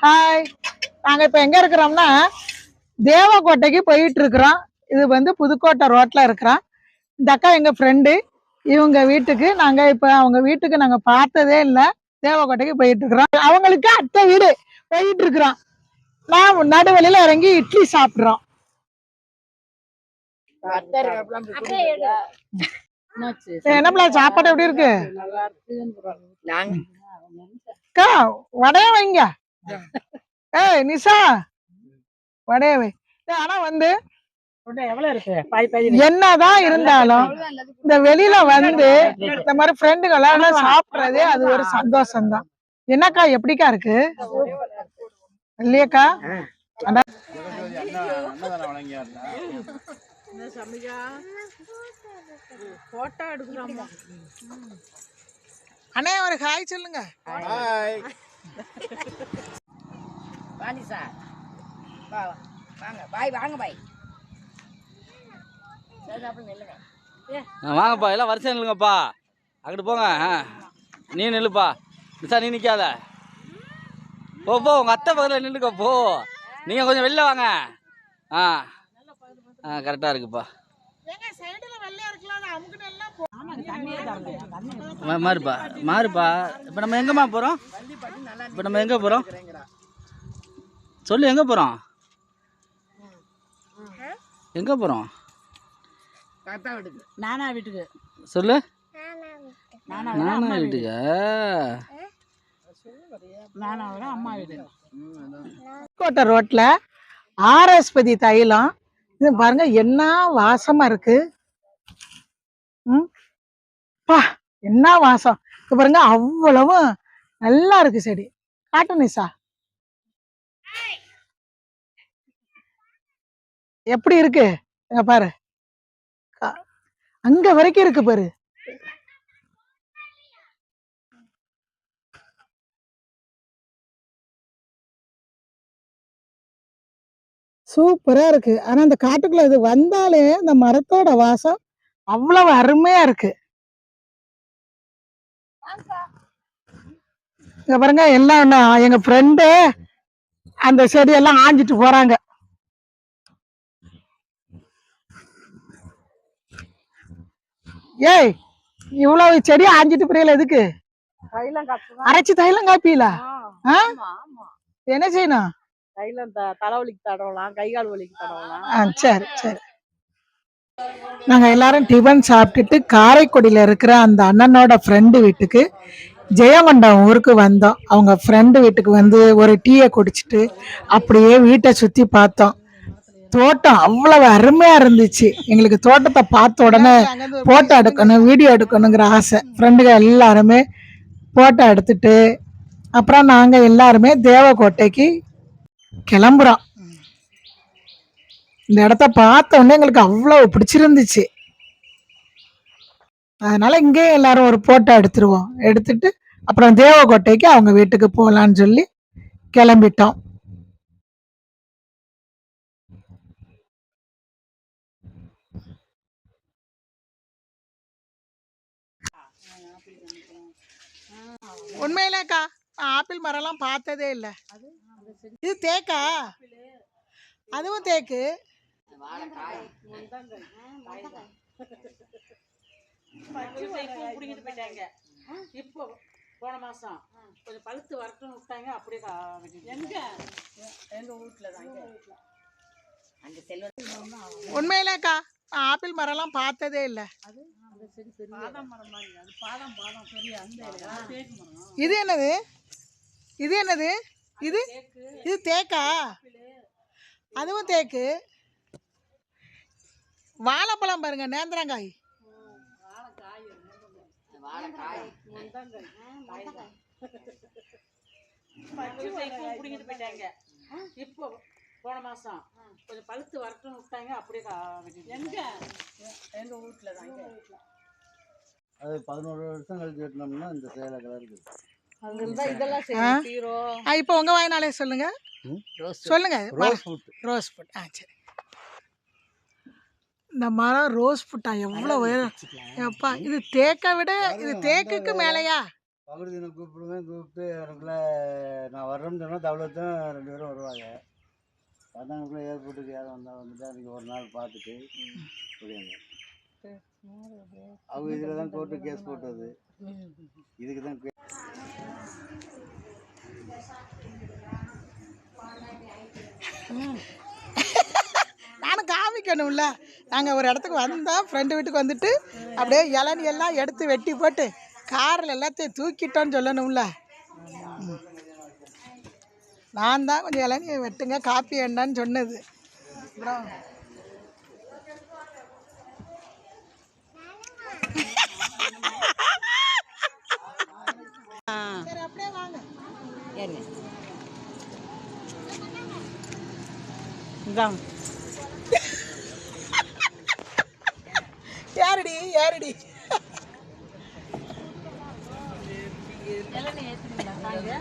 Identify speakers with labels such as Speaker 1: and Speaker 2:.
Speaker 1: Hi நாங்க இப்ப எங்க இருக்கிறோம்னா தேவக்கோட்டைக்கு போயிட்டு இருக்கிறோம். இது வந்து புதுக்கோட்டை ரோட்ல இருக்கிறோம். இந்த அக்கா எங்க ஃப்ரெண்டு இவங்க வீட்டுக்கு நாங்க இப்ப அவங்க வீட்டுக்கு நாங்க பார்த்ததே இல்ல. தேவக்கோட்டைக்கு போயிட்டு இருக்கிறோம். அவங்களுக்கு அத்தை வீடு போயிட்டு இருக்கிறோம். நான் நடுவழியில இறங்கி இட்லி சாப்பிடுறோம். என்னப்பா சாப்பாடு எப்படி இருக்கு? அக்கா வடைய வைங்க. ஏய் நிஷா. வடைய வை. ஏய், ஆனா வந்து என்னதான் இருந்தாலும் இந்த வெளியில வந்து இந்த மாதிரி ஃப்ரெண்டுகளோட சாப்பிடுறதே அது ஒரு சந்தோஷம் தான் என்னக்கா எப்படிக்கா இருக்கு? இல்லையக்கா?
Speaker 2: போட்டோ எடுக்கிறோம்
Speaker 1: அண்ணே ஒரு ஹாய் சொல்லுங்க.
Speaker 3: வாணி சார் வா வா. வாங்க பாய் வாங்க பாய்.
Speaker 4: வாங்கப்பா எல்லாம் வரிசை நில்லுங்கப்பா. அங்கிட்டு போங்க ஆ. நீ நில்லுப்பா. நிசா நீ நிற்காத போ போ உங்கள் அத்தை பக்கத்தில் நின்றுக்க போ. நீங்கள் கொஞ்சம் வெளில வாங்க. ஆ. ஆ கரெக்டாக இருக்குப்பா. மாறுப்பா. மாறுப்பா. இப்போ நம்ம எங்கேம்மா போகிறோம் இப்போ நம்ம எங்கே போகிறோம் சொல்லு எங்கே போகிறோம் எங்கே போகிறோம்
Speaker 2: நானா வீட்டுக்கு.
Speaker 4: சொல்லு.
Speaker 2: நானா
Speaker 4: நானா வீட்டுக்கா?
Speaker 2: நானா விட அம்மா வீடு.
Speaker 1: கோட்டை ரோட்ல ஆர்எஸ்பதி தைலம். இது பாருங்க என்ன வாசமா இருக்கு. ம்? பா என்ன வாசம். இது பாருங்க அவ்வளவு நல்லா இருக்கு செடி. காட்டு நிசா. எப்படி இருக்கு? அங்க பாரு. அங்க வரைக்கும் இருக்கு பாரு. சூப்பரா இருக்கு. ஆனா அந்த காட்டுக்குள்ள இது வந்தாலே இந்த மரத்தோட வாசம் அவ்வளவு அருமையா இருக்கு. இங்க பாருங்க எல்லாம் என்ன, எங்க ஃப்ரெண்டு அந்த செடியெல்லாம் ஆஞ்சிட்டு போறாங்க. ஏய் இவ்வளவு செடி ஆஞ்சிட்டு புரியல எதுக்கு? அரைச்சு தைலம்
Speaker 2: ஆமா
Speaker 1: என்ன செய்யணும்?
Speaker 2: தைலம் தலைவலிக்கு தடவலாம் கை கால் வலிக்கு தடவலாம்.
Speaker 1: ஆ சரி சரி. நாங்க எல்லாரும் டிஃபன் சாப்பிட்டுட்டு காரைக்குடியில இருக்கிற அந்த அண்ணனோட ஃப்ரெண்டு வீட்டுக்கு ஜெயங்கொண்டம் ஊருக்கு வந்தோம். அவங்க ஃப்ரெண்டு வீட்டுக்கு வந்து ஒரு டீயை குடிச்சிட்டு அப்படியே வீட்டை சுத்தி பார்த்தோம். தோட்டம் அவ்வளவு அருமையா இருந்துச்சு. எங்களுக்கு தோட்டத்தை பார்த்த உடனே போட்டோ எடுக்கணும் வீடியோ எடுக்கணுங்கிற ஆசை. ஃப்ரெண்டுங்க எல்லாருமே போட்டோ எடுத்துட்டு அப்புறம் நாங்க எல்லாருமே தேவக்கோட்டைக்கு கிளம்புறோம். இந்த இடத்த பார்த்த உடனே எங்களுக்கு அவ்வளவு பிடிச்சிருந்துச்சு. அதனால இங்கேயே எல்லாரும் ஒரு போட்டோ எடுத்துருவோம். எடுத்துட்டு அப்புறம் தேவக்கோட்டைக்கு அவங்க வீட்டுக்கு போகலான்னு சொல்லி கிளம்பிட்டோம். உண்மையிலேக்கா நான் ஆப்பிள் மரம்லாம் பார்த்ததே இல்லை. இது தேக்கா? அதுவும் தேக்கு?
Speaker 2: பிடிங்கிட்டு போயிட்டாங்க இப்போ போன மாசம் கொஞ்சம் பழுத்து வரட்டும்னு விட்டாங்க அப்படியே கா- வெட்டிட்டு. எங்க எங்க வீட்டுல தான்
Speaker 1: உண்மையிலேக்கா ஆப்பிள் மரம்லாம் பார்த்ததே இல்லை.
Speaker 2: பாதாம் மரம் மாதிரி அது பாதாம் பாதாம். பெரிய அந்த இலையா? தேக்கு மரம்.
Speaker 1: இது என்னது? இது என்னது? இது? இது தேக்கா? அதுவும் தேக்கு. வாழைப்பழம் பாருங்க நேந்திரங்காய்.
Speaker 2: இப்போ பிடிங்கிட்டு போயிட்டாங்க. இப்போ போன மாசம் கொஞ்சம் பழுத்து வரட்டும்னு விட்டாங்க அப்படியே. எங்க? எங்க வீட்டுல தான்.
Speaker 4: அது பதினோரு வருஷம் கழிச்சு வெட்டினோம்னா இந்த சேலை கலர் இருக்கு
Speaker 1: ஆ? இப்போ உங்க வாயினாலே சொல்லுங்க. சொல்லுங்க.
Speaker 4: ரோஸ் ஃப்ரூட்
Speaker 1: ரோஸ் ஃபுட் ஆ சரி. இந்த மரம் ரோஸ் ஃபுட்டா எவ்வளோ உயரம்? எப்பா இது தேக்கை விட இது தேக்குக்கு மேலையா?
Speaker 5: பகுதி தினம் கூப்பிடுவேன் கூப்பிட்டு எனக்குள்ள நான் வர்றேன்னு சொன்னால் தவளத்தும் ரெண்டு பேரும் வருவாங்க. வந்தாங்களுக்குள்ள ஏர்போர்ட்டுக்கு யாரும் வந்தால் வந்துட்டு அன்றைக்கி ஒரு நாள் பார்த்துட்டு போடுவாங்க அவங்க இதில் தான் கோர்ட்டு கேஸ் போட்டது. இதுக்கு தான்
Speaker 1: நானும் காமிக்கணும்ல. நாங்கள் ஒரு இடத்துக்கு வந்தோம் ஃப்ரெண்டு வீட்டுக்கு வந்துட்டு அப்படியே இளநி எல்லாம் எடுத்து வெட்டி போட்டு காரில் எல்லாத்தையும் தூக்கிட்டோன்னு சொல்லணும்ல. நான் தான் கொஞ்சம் இளநியை வெட்டுங்க காப்பி என்னன்னு சொன்னது. அப்புறம் அப்படியே வாங்க.
Speaker 3: ஏறுங்க
Speaker 2: இந்தாங்க.
Speaker 1: ஏறுடி ஏறுடி
Speaker 3: இளநீ ஏற்றுங்களா